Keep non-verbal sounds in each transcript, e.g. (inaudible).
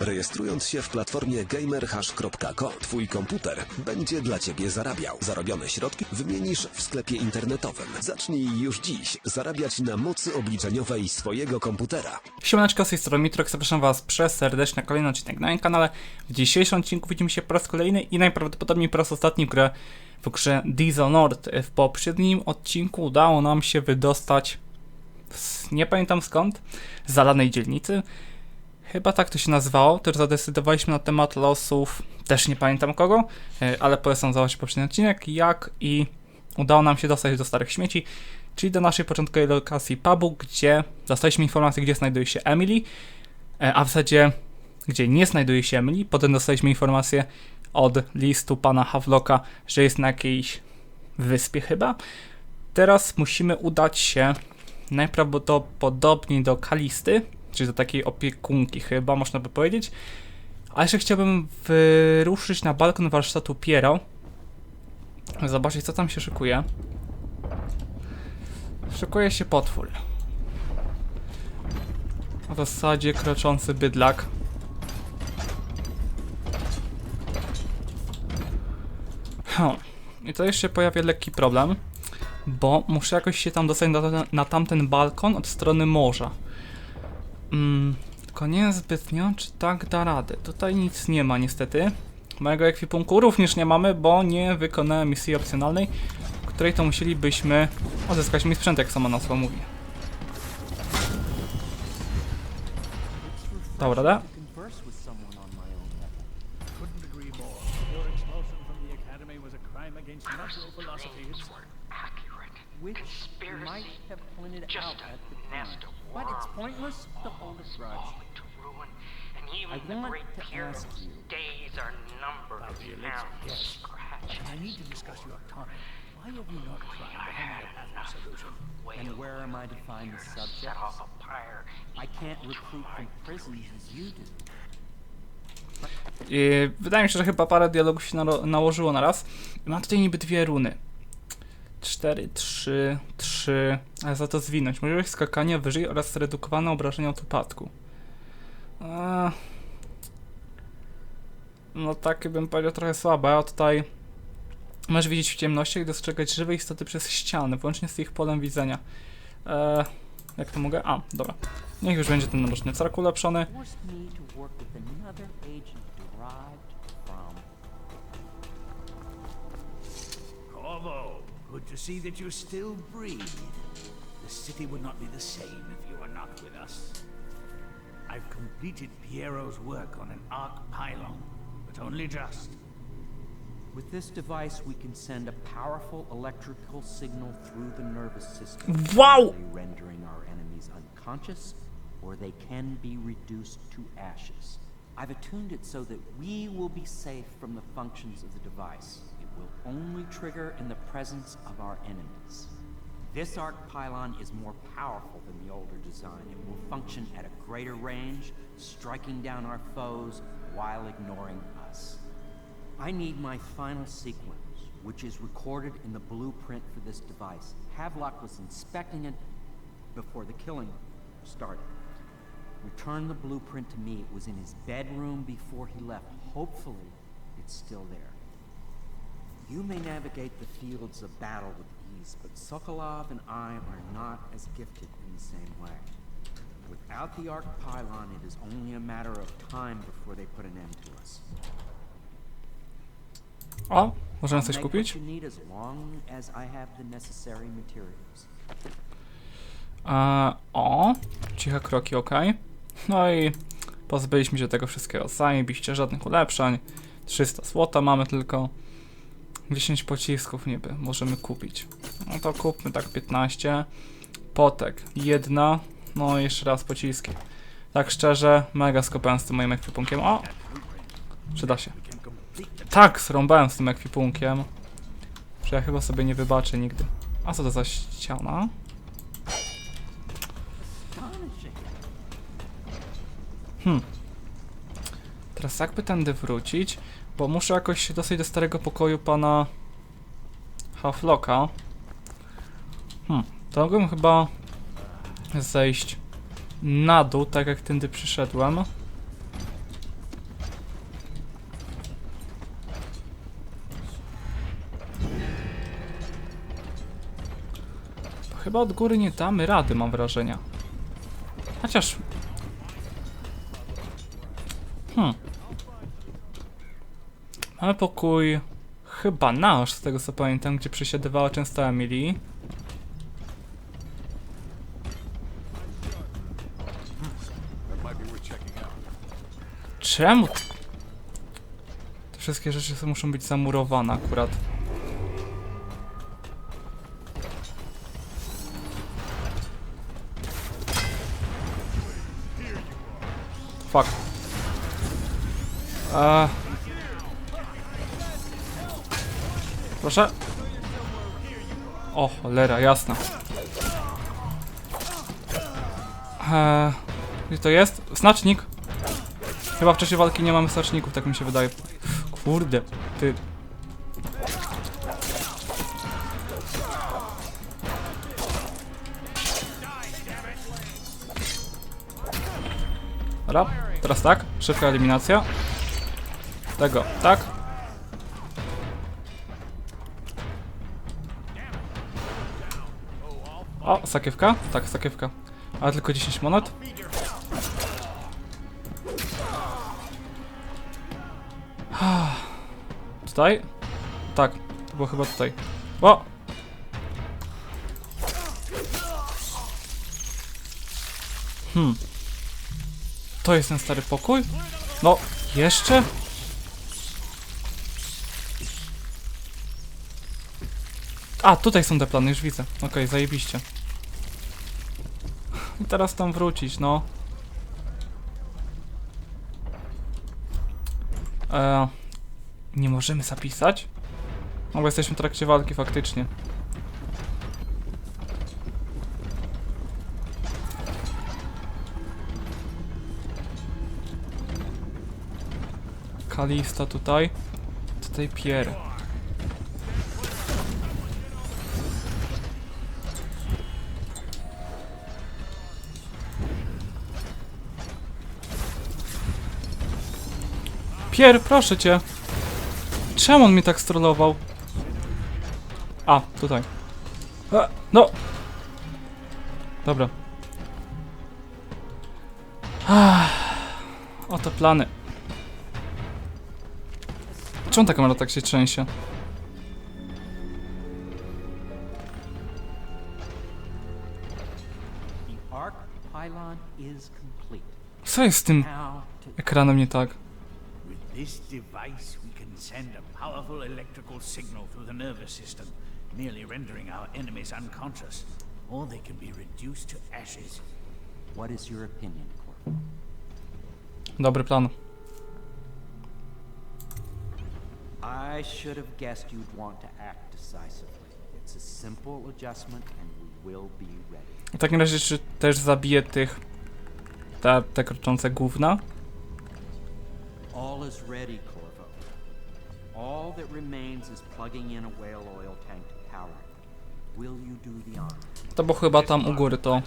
Rejestrując się w platformie gamerhash.co, twój komputer będzie dla ciebie zarabiał. Zarobione środki wymienisz w sklepie internetowym. Zacznij już dziś zarabiać na mocy obliczeniowej swojego komputera. Siemaneczko, z tej strony Mitrox, zapraszam was przez serdecznie na kolejny odcinek na moim kanale. W dzisiejszym odcinku widzimy się po raz kolejny i najprawdopodobniej po raz ostatni grę w grze Dishonored. W poprzednim odcinku udało nam się wydostać z, nie pamiętam skąd, zalanej dzielnicy. Chyba tak to się nazywało, też zadecydowaliśmy na temat losów, też nie pamiętam kogo, e, ale polecam zobaczyć poprzedni odcinek, jak i udało nam się dostać do starych śmieci, czyli do naszej początkowej lokacji pubu, gdzie dostaliśmy informację, gdzie znajduje się Emily, e, a w zasadzie gdzie nie znajduje się Emily. Potem dostaliśmy informację od listu pana Havlocka, że jest na jakiejś wyspie chyba. Teraz musimy udać się najprawdopodobniej do Kalisty, czyli do takiej opiekunki chyba, można by powiedzieć. A jeszcze chciałbym wyruszyć na balkon warsztatu Piero. Zobaczyć, co tam się szykuje. Szykuje się potwór. W zasadzie kroczący bydlak. Hm. I to jeszcze pojawia lekki problem, bo muszę jakoś się tam dostać na, na tamten balkon od strony morza. Mm, tylko nie zbytnio, czy tak da radę. Tutaj nic nie ma niestety. Mojego ekwipunku również nie mamy, bo nie wykonałem misji opcjonalnej, w której to musielibyśmy odzyskać mi sprzęt, jak sama nazwa mówi. Dał radę? converse with someone on my own level. Couldn't agree more. Your expulsion from the academy was a crime against natural philosophy itself. Which might have pointed out But it's pointless to hold a grudge. To and even I the want great to hero's ask you- days are numbered Now, to scratch. I need to discuss your time. Why have you not tried the homeopathic solution? And where am I to find the Set subjects? off a. I can't recruit from prisons as you do. Yy, wydaje mi się, że chyba parę dialogów się nałożyło na raz. Mam tutaj niby dwie runy. 4, 3, 3, ale za to zwinąć. Możliwość skakania wyżej oraz zredukowane obrażenia od upadku. Eee, no takie bym powiedział trochę słabe, a tutaj możesz widzieć w ciemności i dostrzegać żywe istoty przez ściany, włącznie z ich polem widzenia. Eee, jak to mogę? A, dobra. Niech już będzie ten naroczny carak ulepszony. Forced me to work with another agent derived from. Corvo, good to see that you still breathe. The city would not be the same if you were not with us. I've completed Piero's work on an arc pylon, but only just. With this device, we can send a powerful electrical signal through the nervous system. Wow! rendering our enemies unconscious, or they can be reduced to ashes. I've attuned it so that we will be safe from the functions of the device. Will only trigger in the presence of our enemies. This arc pylon is more powerful than the older design. It will function at a greater range, striking down our foes while ignoring us. I need my final sequence, which is recorded in the blueprint for this device. Havelock was inspecting it before the killing started. Return the blueprint to me. It was in his bedroom before he left. Hopefully, it's still there. You may navigate the fields of battle with ease, but Sokolov and I are not as gifted in the same way. Without the Arc Pylon, it is only a matter of time before they put an end to us. O, możemy coś kupić? E, o, ciche kroki, ok. No i pozbyliśmy się tego wszystkiego. Zajebiście, żadnych ulepszeń. 300 złota mamy tylko. 10 pocisków niby możemy kupić. No to kupmy tak 15. Potek, jedna. No jeszcze raz pociski. Tak szczerze, mega skopałem z tym moim ekwipunkiem. O! Przyda się. Tak, zrąbałem z tym ekwipunkiem. Że ja chyba sobie nie wybaczę nigdy. A co to za ściana? Astonishing. Teraz jakby tędy wrócić, bo muszę jakoś się dostać do starego pokoju pana Haflocka. Hmm, to mogłem chyba zejść na dół, tak jak tędy przyszedłem. Chyba od góry nie damy rady, mam wrażenie. Chociaż Mamy pokój... Chyba nasz, z tego co pamiętam, gdzie przesiadywała często Emily. Czemu? Te wszystkie rzeczy muszą być zamurowane akurat. Fuck. Eee. Proszę. O, cholera, jasna. Eee, gdzie to jest? Znacznik. Chyba w czasie walki nie mamy znaczników, tak mi się wydaje. Kurde, ty. Dobra, teraz tak, szybka eliminacja. Tego, tak. O, sakiewka? Tak, sakiewka. Ale tylko 10 monet. (sighs) Tutaj? Tak, to było chyba tutaj. O! Hmm. To jest ten stary pokój? No, jeszcze? A, tutaj są te plany, już widzę. Okej, zajebiście. I teraz tam wrócić, no. Eee, nie możemy zapisać? No bo jesteśmy w trakcie walki faktycznie. Kalista tutaj. Tutaj Pierre. Pierre, proszę cię. Czemu on mnie tak strollował? A, tutaj. A, no! Dobra. Ah, oto plany. Czemu ta kamera tak się trzęsie? Co jest z tym ekranem nie tak? This device, we can send a powerful electrical signal through the nervous system, nearly rendering our enemies unconscious, or they can be reduced to ashes. what is your opinion, Corporal? Dobry plan. I should have guessed you'd want to act decisively. It's a simple adjustment and we will be ready. W takim razie, czy też zabiję tych... Te, te kroczące gówna? All is ready, Corvo. All that remains is plugging in a whale oil tank to power it. Will you do the honor? To było chyba tam u góry to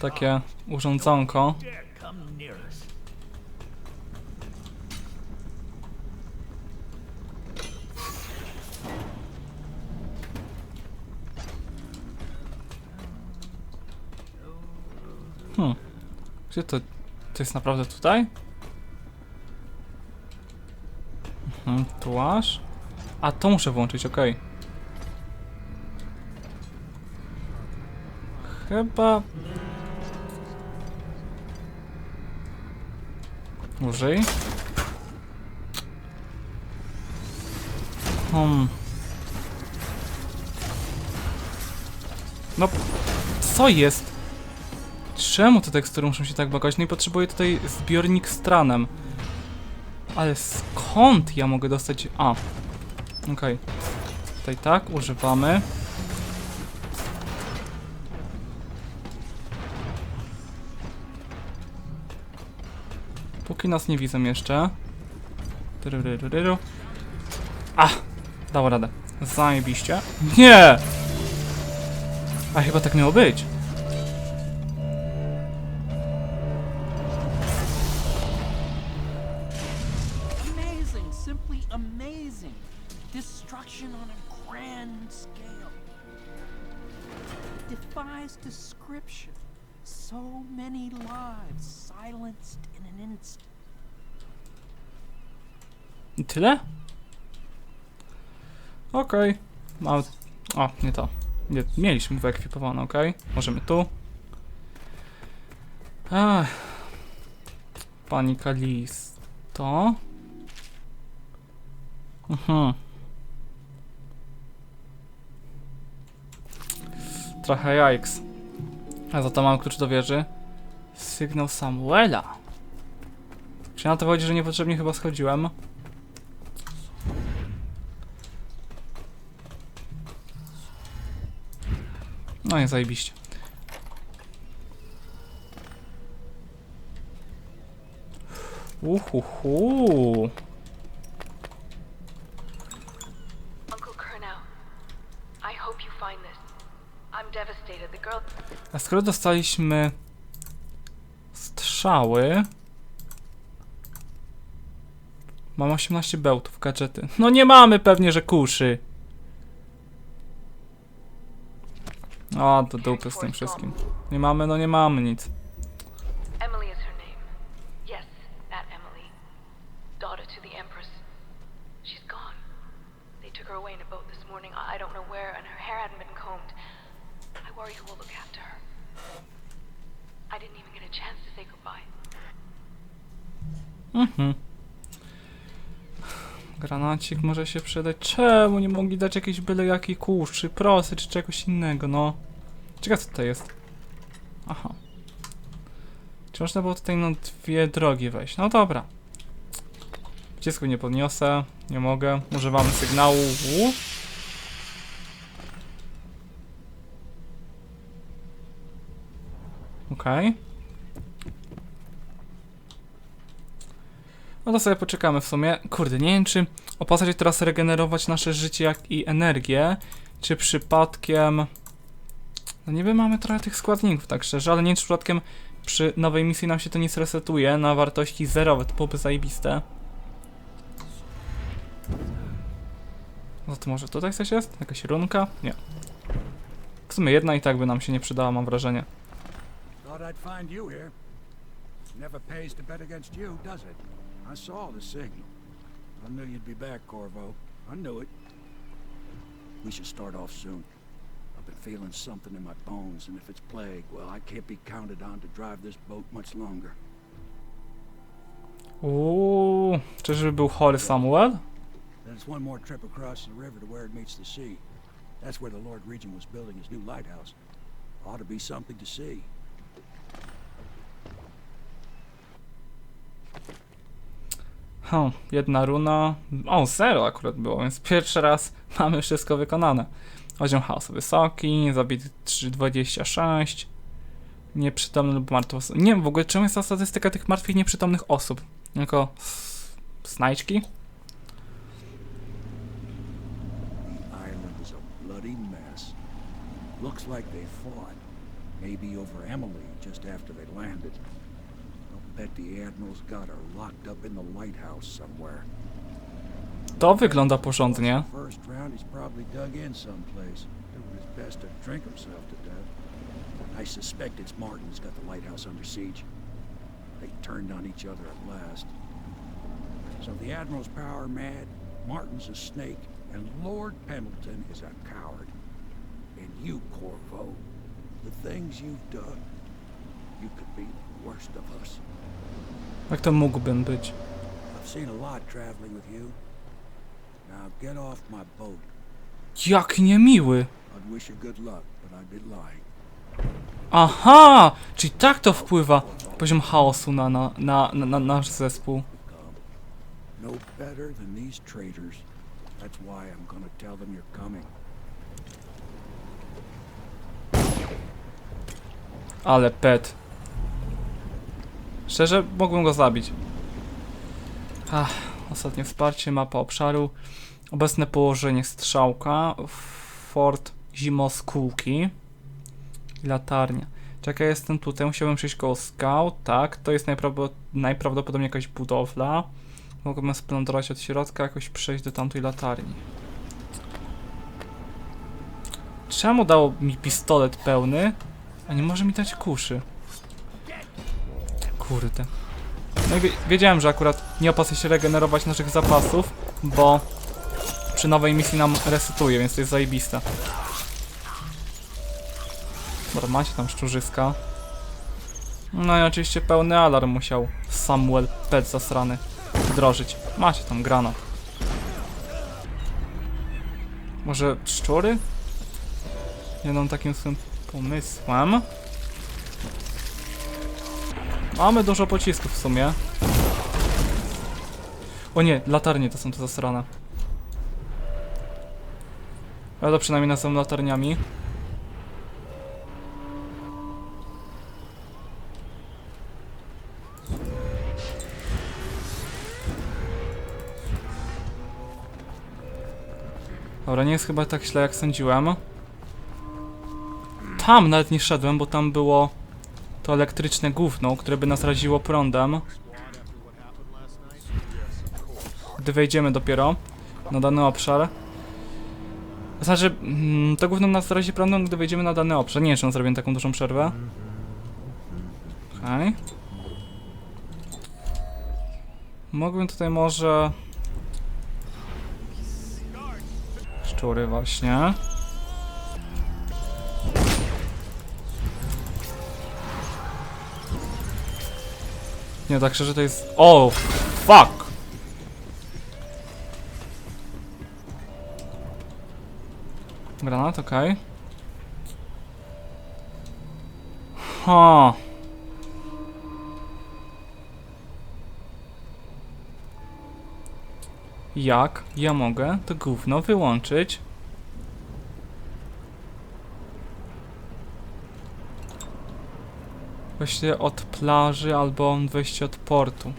takie urządzonko. Hmm. Gdzie to? To jest naprawdę tutaj? Mhm, tu aż. A to muszę włączyć, okej. Chyba... Użyj. Hmm. No, co jest? Czemu te tekstury muszą się tak bagować? No i potrzebuję tutaj zbiornik z tranem. Ale skąd ja mogę dostać... A. Okej. Tutaj tak, używamy. Póki nas nie widzą jeszcze. A! Dało radę. Zajebiście. Nie! A chyba tak miało być. Description. So many lives silenced in an instant. I tyle? Okej. Mam... O, nie to. Nie, mieliśmy wyekwipowane, okej. Możemy tu. Ach. Pani Kalisto. Mhm. Trochę jajks. A za to mam klucz do wieży. Sygnał Samuela. Czy na to chodzi, że niepotrzebnie chyba schodziłem? No i zajebiście. Uhuhu. Uncle Kurnow, I hope you find this. I'm devastated. The girl. A skoro dostaliśmy strzały... Mam 18 bełtów, gadżety. No nie mamy pewnie, że kuszy. O, do dupy z tym wszystkim. Nie mamy, no nie mamy nic. To away in a boat this morning. I don't know where, and her hair hadn't been combed. I worry who will look after her. Mhm. Granacik może się przydać. Czemu nie mogli dać jakiejś byle jakiej kuszy, prosy czy czegoś innego, no. Ciekawe co to jest. Aha. Czy można było tutaj na dwie drogi wejść? No dobra. Wcisku nie podniosę, nie mogę. Używamy sygnału. Okej. No to sobie poczekamy w sumie. Kurde, nie wiem czy opłacać się teraz regenerować nasze życie jak i energię, czy przypadkiem... No niby mamy trochę tych składników, tak szczerze, ale nie wiem czy przypadkiem przy nowej misji nam się to nie zresetuje na wartości zerowe, to byłoby zajebiste. No to może tutaj coś jest? Jakaś runka? Nie. W sumie jedna i tak by nam się nie przydała, mam wrażenie. Thought I'd find you here. Never pays to bet against you, does it? I saw the signal. I knew you'd be back, Corvo. I knew it. We should start off soon. I've been feeling something in my bones, and if it's plague, well, I can't be counted on to drive this boat much longer. Uuu, czyżby był chory Samuel? Then it's one more trip across the river to where it meets the sea. That's where the Lord Regent was building his new lighthouse. Ought to be something to see. Hm, jedna runa. O, zero akurat było, więc pierwszy raz (laughs) mamy wszystko wykonane. Poziom chaosu wysoki, zabity 326. Nieprzytomny lub martwy osób. Nie wiem w ogóle czemu jest ta statystyka tych martwych nieprzytomnych osób. Jako s- znajdźki? The island is a bloody mess. Looks like they fought. Maybe over Emily just after they landed. Bet the Admiral's got her locked up in the lighthouse somewhere. To wygląda porządnie. First round, he's probably dug in someplace, doing his best to drink himself to death. I suspect it's Martin who's got the lighthouse under siege. They turned on each other at last. So the Admiral's power mad, Martin's a snake, and Lord Pendleton is a coward. And you, Corvo, the things you've done, you could be the worst of us. Jak to mógłbym być? Jak niemiły! Aha! Czyli tak to wpływa poziom chaosu na, na, na, na, na nasz zespół. No better than these traitors. That's why I'm gonna tell them you're coming. Ale pet. Szczerze, mógłbym go zabić. Ach, ostatnie wsparcie, mapa obszaru. Obecne położenie strzałka. Fort Zimoskółki. I latarnia. Czekaj, jestem tutaj, musiałbym przejść koło skał. Tak, to jest najprawdo- najprawdopodobniej jakaś budowla. Mogłbym splądrować od środka, jakoś przejść do tamtej latarni. Czemu dał mi pistolet pełny, a nie może mi dać kuszy? Kurde. No i wie- wiedziałem, że akurat nie opłaca się regenerować naszych zapasów, bo przy nowej misji nam resetuje, więc to jest zajebiste. Dobra, macie tam szczurzyska. No i oczywiście pełny alarm musiał Samuel Pet zasrany wdrożyć. Macie tam granat. Może szczury? Jedną takim swym pomysłem. Mamy dużo pocisków w sumie. O nie, latarnie to są te zasrane. Ale przynajmniej nazywam latarniami. Dobra, nie jest chyba tak źle jak sądziłem. Tam nawet nie szedłem, bo tam było to elektryczne gówno, które by nas raziło prądem. Gdy wejdziemy dopiero na dany obszar. Znaczy, mm, to gówno nas razi prądem, gdy wejdziemy na dany obszar. Nie wiem, czy on zrobię taką dużą przerwę. Okej. Mogłem tutaj może... Szczury właśnie. Nie, tak szczerze to jest... O, fuck! Granat, okej. Ha. Jak ja mogę to gówno wyłączyć? Wejście od plaży albo wejście od portu.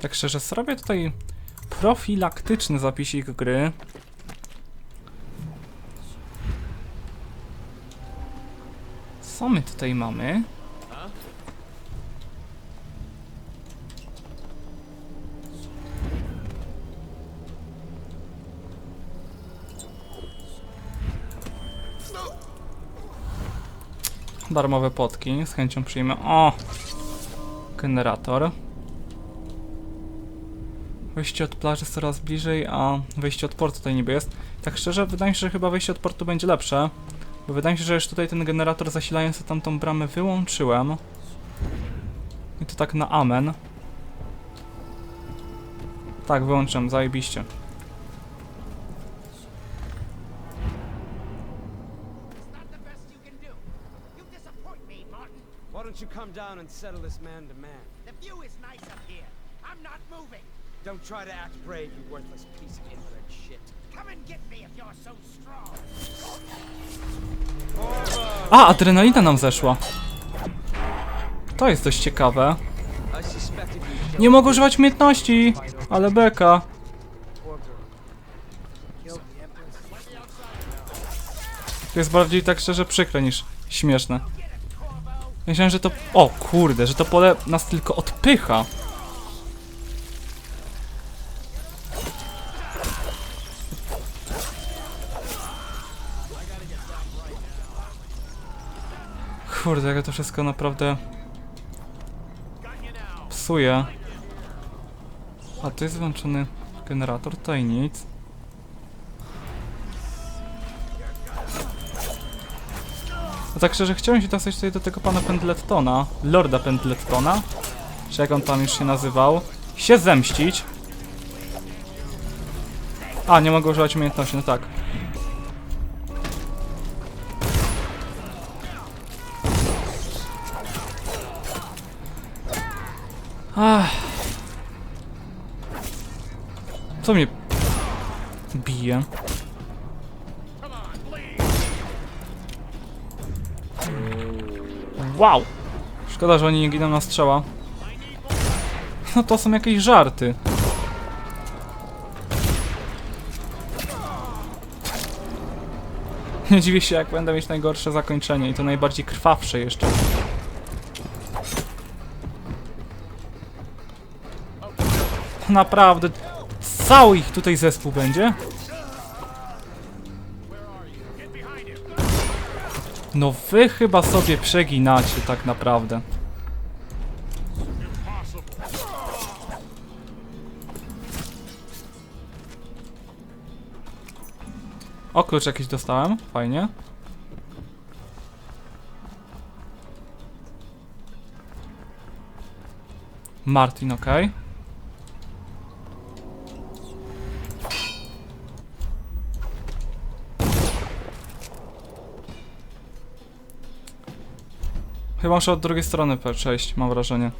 Tak szczerze, zrobię tutaj profilaktyczny zapisik gry. Co my tutaj mamy? Darmowe potki, z chęcią przyjmę. O! Generator. Wejście od plaży jest coraz bliżej, a wejście od portu tutaj niby jest. Tak szczerze, wydaje mi się, że chyba wejście od portu będzie lepsze. Bo wydaje mi się, że już tutaj ten generator zasilający tamtą bramę wyłączyłem. I to tak na amen. Tak, wyłączyłem, zajebiście. Down and settle this man to man? The view is nice up here. I'm not moving. Don't try to act brave, you worthless piece of inbred shit. Come and get me if you're so strong. A, adrenalina nam zeszła. To jest dość ciekawe. Nie mogę używać umiejętności, ale beka. To jest bardziej tak szczerze przykre niż śmieszne. Myślałem, że to... O kurde, że to pole nas tylko odpycha. Kurde, jak ja to wszystko naprawdę psuje. A to jest włączony generator, tutaj nic. Tak szczerze, chciałem się dostać tutaj do tego pana Pendletona, Lorda Pendletona, czy jak on tam już się nazywał, się zemścić. A, nie mogę używać umiejętności, no tak. Ach. Co mnie bije? Wow! Szkoda, że oni nie giną na strzała. No to są jakieś żarty. Nie dziwię się, jak będę mieć najgorsze zakończenie i to najbardziej krwawsze jeszcze. naprawdę. Cały ich tutaj zespół będzie? No wy chyba sobie przeginacie tak naprawdę. O, klucz jakiś dostałem, fajnie. Martin, okej. Chyba muszę od drugiej strony przejść, mam wrażenie.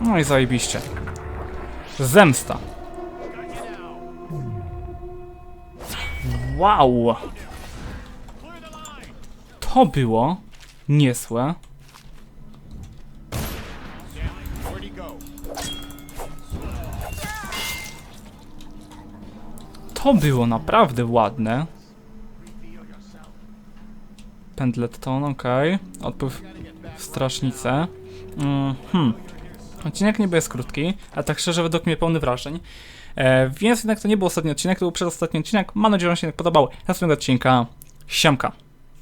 No i zajebiście. Zemsta. Wow! To było niesłe. To było naprawdę ładne. Pendleton, ok. Odpływ w strażnicę. Mm, hmm. Odcinek niby jest krótki, a tak szczerze według mnie pełny wrażeń. E, więc jednak to nie był ostatni odcinek, to był przedostatni odcinek. Mam nadzieję, że Wam się podobał. Następnego odcinka. Siemka.